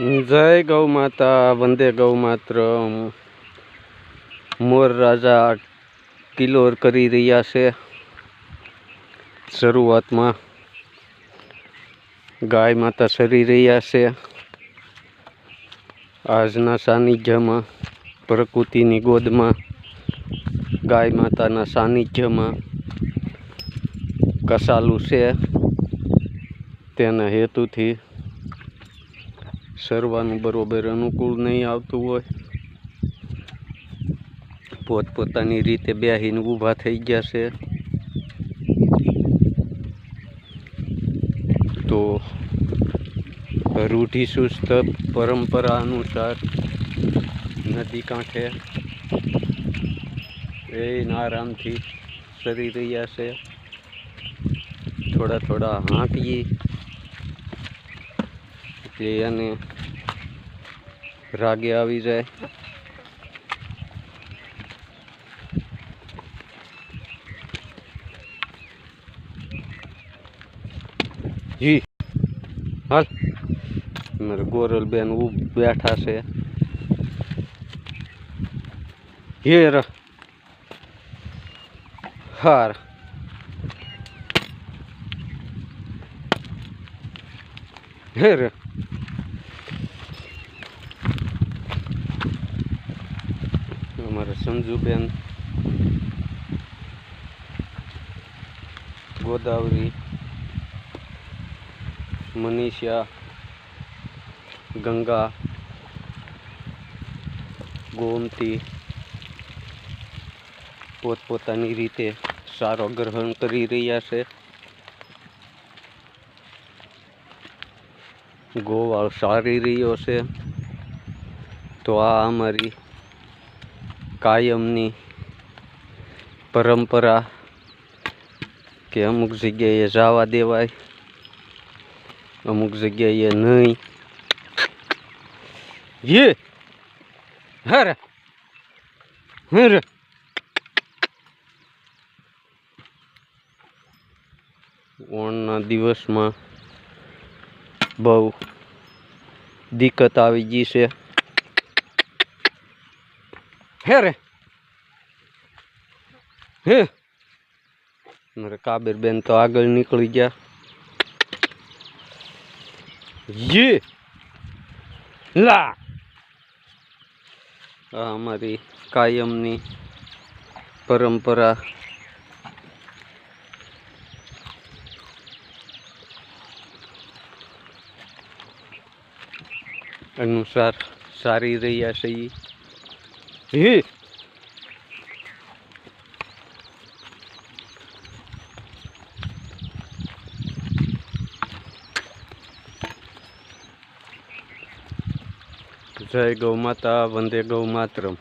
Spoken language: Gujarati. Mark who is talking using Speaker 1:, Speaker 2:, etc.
Speaker 1: જય ગૌ માતા, વંદે ગૌ માત્ર. મોર રાજા કિલોર કરી રહ્યા છે શરૂઆતમાં. ગાય માતા સરી રહ્યા છે. આજના સાનિધ્યમાં, પ્રકૃતિની ગોદમાં, ગાય માતાના સાનિધ્યમાં કસાલું છે. તેના હેતુથી સરવાનું બરોબર અનુકૂળ નહીં આવતું હોય. પોતપોતાની રીતે બેહીને ઊભા થઈ ગયા છે. તો રૂઢિ સુસ્ત પરંપરા અનુસાર નદી કાંઠે એ આરામથી સરી રહ્યા છે. થોડા થોડા હાંકીએ. એટલે એને રાગે આવી જાય. જી. હાલ. મારે ગોરલબેન બેઠા છે. હેર. હાર. હેર. સંજુબેન, ગોદાવરી, મનીષા, ગંગા, ગોમતી પોતપોતાની રીતે સારો ગ્રહણ કરી રહ્યા છે. ગોવાળ સારી રહ્યો છે. તો આ અમારી કાયમની પરંપરા કે અમુક જગ્યાએ જવા દેવાય, અમુક જગ્યાએ નહીં. યે! હર! હર! ઓણના દિવસમાં બહુ દિક્કત આવી ગઈ છે. હે હે. મારે કાબેર બેન તો આગળ નીકળી ગયા. યે. લા. આ અમારી કાયમની પરંપરા. અનુસાર સારી રહ્યા છે ઈ. હે જય ગૌ માતા વંદે ગૌ માતરમ